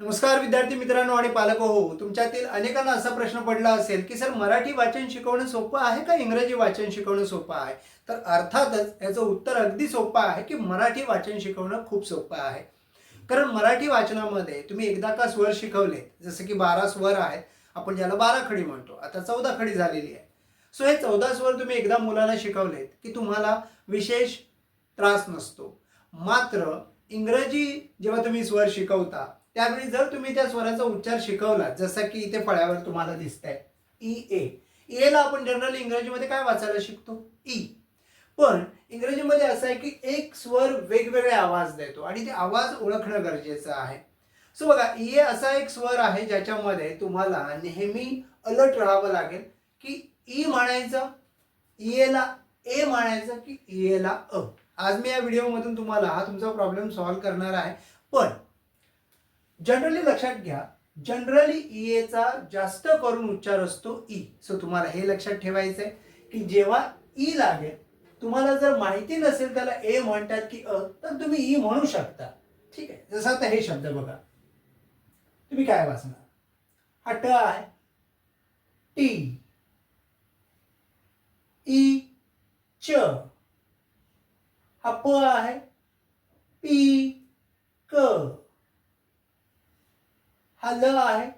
नमस्कार विद्यार्थी मित्रांनो आणि पालक हो, हो तुमच्यातील अनेकांना असा प्रश्न पडला असेल की सर मराठी वाचन शिकवणं सोपं आहे का? इंग्रजी वाचन शिकवणं सोपं आहे? तर अर्थातच याचं उत्तर अगदी सोपं आहे की मराठी वाचन शिकवणं खूप सोपं आहे. कारण मराठी वाचनामध्ये तुम्ही एकदा का स्वर शिकवले जसं की बारा स्वर आहेत आपण ज्याला बारा खडी म्हणतो आता चौदा खडी झालेली आहे सो हे चौदा स्वर तुम्ही एकदा मुलांना शिकवलेत की तुम्हाला विशेष त्रास नसतो. मात्र इंग्रजी जेव्हा तुम्ही स्वर शिकवता त्यावेळी जर तुम्ही त्या स्वराचा उच्चार शिकवला जसं की इथे फळ्यावर तुम्हाला दिसतंय ई ए. E एला आपण जनरली इंग्रजीमध्ये काय वाचायला शिकतो? ई. पण इंग्रजीमध्ये असं आहे की एक स्वर वेगवेगळे आवाज देतो आणि ते आवाज ओळखणं गरजेचं आहे. सो बघा e ए असा एक स्वर आहे ज्याच्यामध्ये तुम्हाला नेहमी अलर्ट राहावं लागेल की ई म्हणायचं ईएला ए म्हणायचं की ईएला अ. आज मी या व्हिडिओमधून तुम्हाला हा तुमचा प्रॉब्लेम सॉल्व्ह करणार आहे. पण जनरली लक्षात घ्या. जनरली ईएचा जास्त करून उच्चार असतो e. ई सो तुम्हाला हे लक्षात ठेवायचं आहे की जेव्हा ई लागेल तुम्हाला जर माहिती नसेल त्याला ए म्हणतात की अ तर तुम्ही ई म्हणू शकता. ठीक आहे? जसं आता हे शब्द बघा. तुम्ही काय वाचणार? हा ट आहे. टी ई च. हा प आहे. पी. क. हा ल आहे.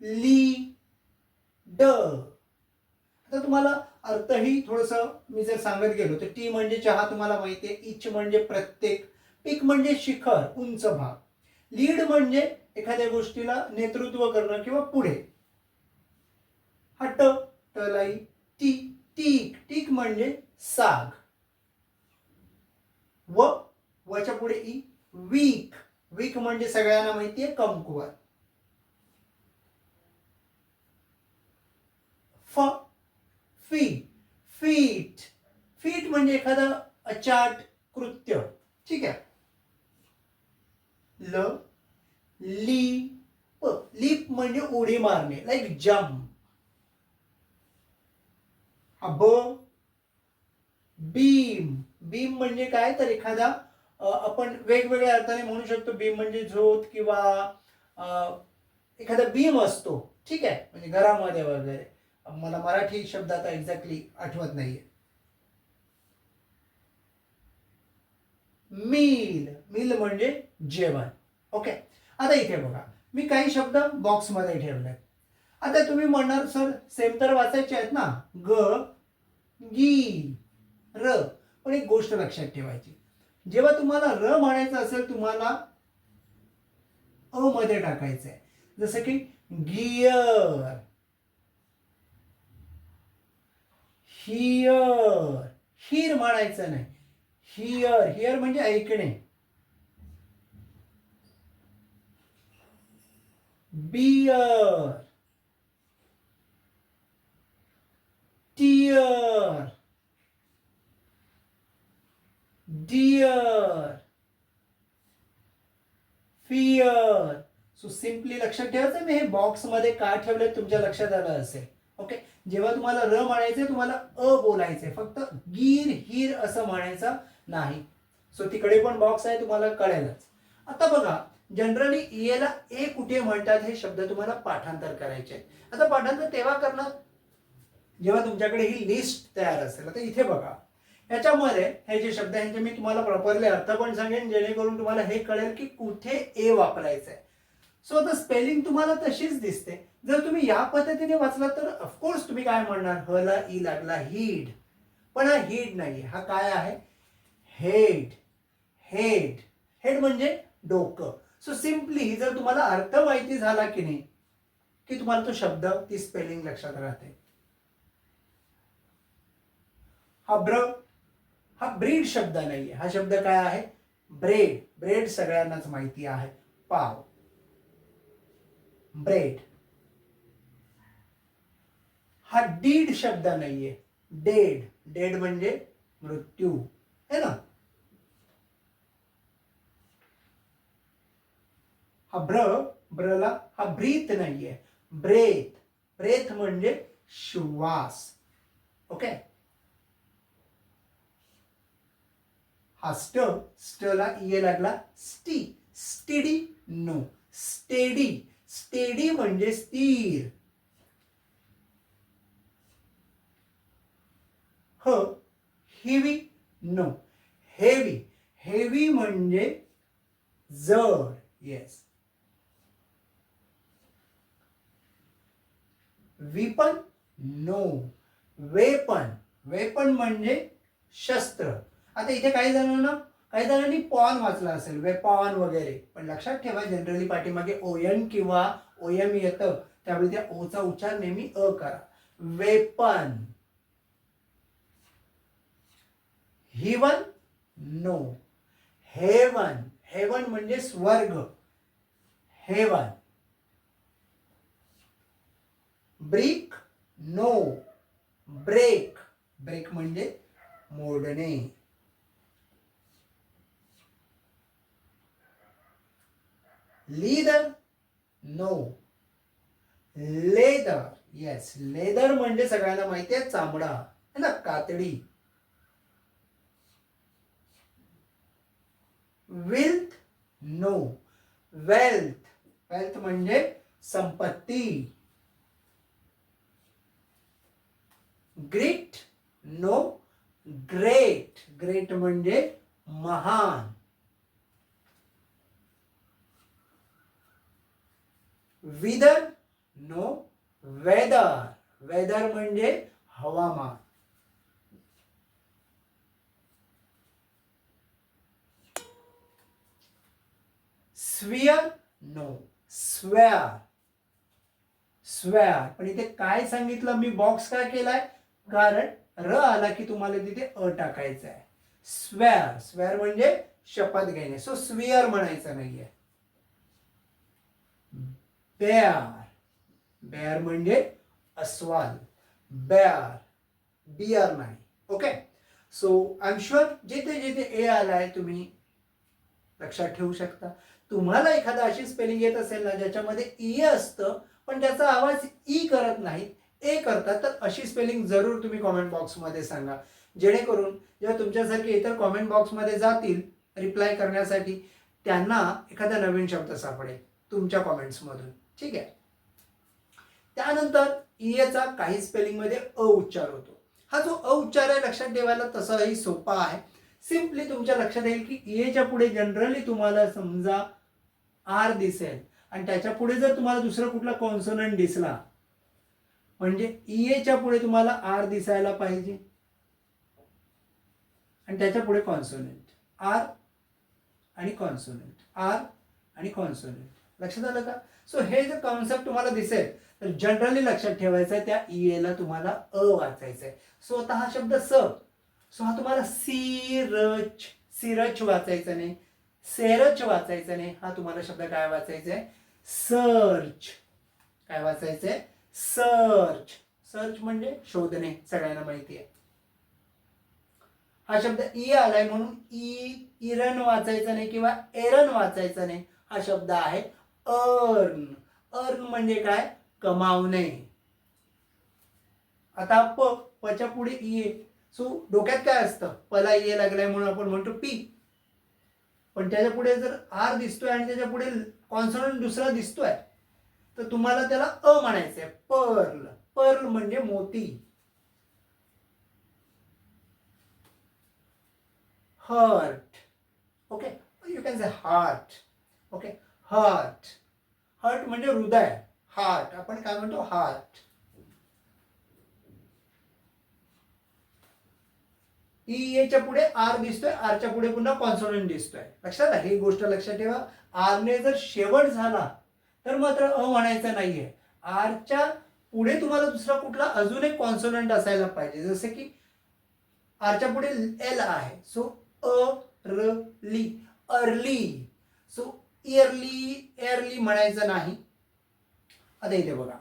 ली ड आता तुम्हाला अर्थही थोडस मी जर सांगत गेलो तर टी म्हणजे चहा तुम्हाला माहिती आहे इच म्हणजे प्रत्येक पीक म्हणजे शिखर उंच भाग. लीड म्हणजे एखाद्या गोष्टीला नेतृत्व करणं किंवा पुढे. हा ट टलाई टी टीक टीक म्हणजे साग. व वच्या पुढे ई वीक. वीक म्हणजे सगळ्यांना माहितीये कमकुवत. फ फी. फीट. फीट म्हणजे एखादं अचाट कृत्य. ठीक आहे? ल लीप. लीप म्हणजे उडी मारणे लाईक जम्प हा ब बीम बीम म्हणजे काय? तर एखादा आपण वेगवेगळ्या अर्थाने म्हणू शकतो बीम म्हणजे झोत किंवा एखादा बीम असतो. ठीक आहे? म्हणजे घरामध्ये वगैरे. मला मराठी शब्द आता एक्झॅक्टली आठवत नाहीये. मील. मील म्हणजे जेवण. ओके आता इथे बघा. मी काही शब्द बॉक्समध्ये ठेवले आता तुम्ही म्हणणार सर सेम तर वाचायचे आहेत ना. ग गी र. पण एक गोष्ट लक्षात ठेवायची. जेव्हा तुम्हाला र म्हणायचं असेल तुम्हाला अ मध्ये टाकायचं आहे जसं की गियर. हियर हिर म्हणायचं नाही. हियर हियर म्हणजे ऐकणे. Beer tear dear fear so simply लक्षात ठेवायचं? मी हे बॉक्समध्ये का ठेवले तुमच्या लक्षात आलं असेल? जेव्हा तुम्हाला र म्हणायचे तुम्हाला अ बोलायचंय. फक्त गिर हिर असं म्हणायचं नाही. सो तिकडे पण बॉक्स आहे तुम्हाला कळेलच. आता बघा जनरली ईएला ए कुठे म्हणतात हे शब्द तुम्हाला पाठांतर करायचे आहेत. आता पाठांतर तेव्हा करणार जेव्हा तुमच्याकडे ही लिस्ट तयार असेल आता इथे बघा. ह्याच्यामध्ये हे जे शब्द आहेत मी तुम्हाला प्रॉपरली अर्थ पण सांगेन जेणेकरून तुम्हाला हे कळेल की कुठे ए वापरायचं आहे सो आता स्पेलिंग तुम्हाला तशीच दिसते. जर तुम्ही या पद्धतीने वाचला तर ऑफकोर्स तुम्ही काय म्हणणार? ह ला ई लागला हीड पण हा हीड नाही. हा काय आहे? हेड हेड हेड म्हणजे डोकं. सो सिम्पली जर तुम्हाला अर्थ माहिती झाला की नाही की तुम्हाला तो शब्द ती स्पेलिंग लक्षात राहते. हा ब्र हा ब्रीड शब्द नाहीये. हा शब्द काय आहे? ब्रेड ब्रेड सगळ्यांनाच माहिती आहे. पाव. ब्रेड. हा डीड शब्द नाहीये. डेड. डेड म्हणजे मृत्यू. है ना? हा ब्र ब्रला हा ब्रीथ नाहीये. ब्रेथ. ब्रेथ म्हणजे श्वास. ओके? हा स्ट स्टला इ लागला स्टी. Steady no. स्टेडी. स्टेडी म्हणजे स्थिर. ह हेवी नो हेवी हेवी म्हणजे जड yes weapon no weapon weapon म्हणजे शस्त्र. आता इथे काही जणांना काही जणांनी पॉन वाचला असेल वेपॉन वगैरे. पण लक्षात ठेवा जनरली पाठीमागे ओयन किंवा ओयम येतं त्यामुळे त्या ओचा उच्चार नेहमी अ करा. Weapon. Heaven no. Heaven. Heaven म्हणजे स्वर्ग. Heaven. Brick no. Break. Break म्हणजे मोडणे. Leather no. Leather yes leather म्हणजे सगळ्यांना माहिती आहे चामडा है ना? कातडी. विल्थ नो. वेल्थ. वेल्थ म्हणजे संपत्ती. Great no. ग्रेट. ग्रेट म्हणजे महान. विदर नो वेदर. वेदर म्हणजे हवामान. Swear no swear. स्वेअर. पण इथे काय सांगितलं? मी बॉक्स काय केलाय? कारण र आला की तुम्हाला तिथे अ टाकायचं आहे स्वेअर. स्वेअर म्हणजे शपथ घेणे. सो स्वियर म्हणायचं नाहीये. बॅर बॅर म्हणजे अस्वाल बेअर बियर नाही. Okay so I am sure जिथे जिथे ए आलाय तुम्ही लक्षात ठेवू शकता. तुम्हाला एखादा अशी स्पेलिंग येत असेल ना ज्याच्यामध्ये ई असतं पण त्याचा आवाज ई करत नाही ए करतात तर अशी स्पेलिंग जरूर तुम्ही कॉमेंट बॉक्समध्ये सांगा. जेणेकरून जेव्हा तुमच्यासारखे इतर कॉमेंट बॉक्समध्ये जातील रिप्लाय करण्यासाठी त्यांना एखादा नवीन शब्द सापडेल. तुमच्या कॉमेंट्समधून ठीक आहे? त्यानंतर इयेचा काही स्पेलिंगमध्ये अ उच्चार होतो. हा जो अ उच्चार आहे लक्षात ठेवायला तसाही सोपा आहे. सिम्पली तुमच्या लक्षात येईल की इयेच्या पुढे जनरली तुम्हाला समजा आर दिसेल. आणि त्याच्या पुढे जर तुम्हाला दुसरा कुठला कॉन्सोनंट दिसला म्हणजे इएच्या पुढे तुम्हाला आर दिसायला पाहिजे. आणि त्याच्या पुढे कॉन्सोनंट आर आणि कॉन्सोनंट आर आणि कॉन्सोनंट लक्षात आलं का? सो हे जर कॉन्सेप्ट तुम्हाला दिसेल तर जनरली लक्षात ठेवायचं आहे त्या एला तुम्हाला अ वाचायचं आहे सो आता हा शब्द स. सो हा तुम्हाला सिरच सिरच वाचायचा नाही. सेरच वाचायचा नाही. हा तुम्हाला शब्द काय वाचायचा आहे सर्च. काय वाचायचं आहे सर्च. सर्च म्हणजे शोधणे सगळ्यांना माहिती आहे हा शब्द ई आलाय म्हणून e, ई इरन वाचायचा नाही किंवा एरन वाचायचा नाही. हा शब्द आहे अर्न अर्न म्हणजे काय? कमावणे आता प पच्या पुढे e. ई सो डोक्यात काय असतं? पला ये लागलाय म्हणून आपण म्हणतो पी पण त्याच्या पुढे जर आर दिसतोय आणि त्याच्या पुढे कॉन्सनंट दुसरा दिसतोय तर तुम्हाला त्याला अ म्हणायचंय. पर्ल पर्ल म्हणजे मोती. Hurt okay you can say heart okay heart heart म्हणजे हृदय. हार्ट आपण काय म्हणतो? हार्ट ईच्या पुढे आर दिसतोय. आरच्या पुढे पुन्हा कॉन्सोनंट दिसतोय. लक्षात आलं? ही गोष्ट लक्षात ठेवा. आरने जर शेवट झाला तर मात्र अ म्हणायचं नाहीये. आरच्या पुढे तुम्हाला दुसरा कुठला अजून एक कॉन्सोनंट असायला पाहिजे. जसे की आरच्या पुढे एल आहे. सो अ र ली. अर्ली. सो इयरली एअरली म्हणायचं नाही. आता इथे बघा.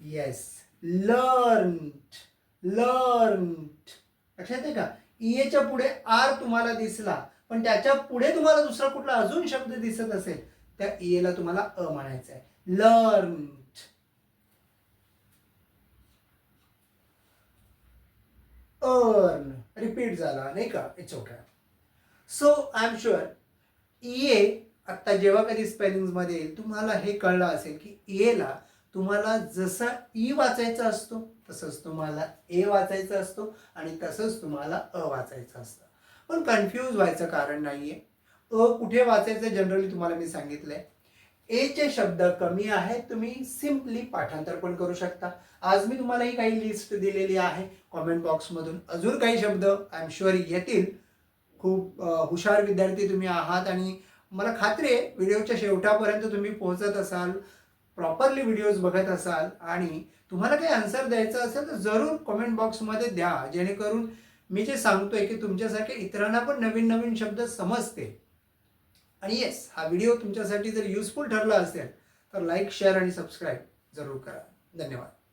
येस लर्न्ड लर्न्ड लक्षात येते का? इएच्या पुढे आर तुम्हाला दिसला पण त्याच्या पुढे तुम्हाला दुसरा कुठला अजून शब्द दिसत असेल त्या इएला तुम्हाला अ म्हणायचं आहे. लर्न अर्न रिपीट झाला नाही का? It's okay so I am sure E ए आत्ता जेव्हा कधी स्पेलिंग्समध्ये येईल तुम्हाला हे कळलं असेल की एला तुम्हाला जसा ई वाचायचा असतो तसंच तुम्हाला ए वाचायचा असतो आणि तसंच तुम्हाला अ वाचायचं असतं. पण कन्फ्यूज व्हायचं कारण नाही आहे अ कुठे वाचायचं जनरली तुम्हाला मी सांगितलंय. एचे शब्द कमी आहेत तुम्ही सिम्पली पाठांतर पण करू शकता. आज मी तुम्हाला ही काही लिस्ट दिलेली आहे. कॉमेंट बॉक्समधून अजून काही शब्द आय एम शुअर येतील. खूप हुशार विद्यार्थी तुम्ही आहात आणि मला खात्री आहे व्हिडिओच्या शेवटापर्यंत तुम्ही पोहोचत असाल प्रॉपरली व्हिडिओज बघत असाल आणि तुम्हाला काही आन्सर द्यायचं असेल तर जरूर कमेंट बॉक्समध्ये द्या जेणेकरून मी जे सांगतोय की तुमच्यासारख्या इतरांना पण नवीन नवीन शब्द समजते. आणि येस हा व्हिडिओ तुमच्यासाठी जर युजफुल ठरला असेल तर लाईक शेअर आणि सबस्क्राईब जरूर करा. धन्यवाद.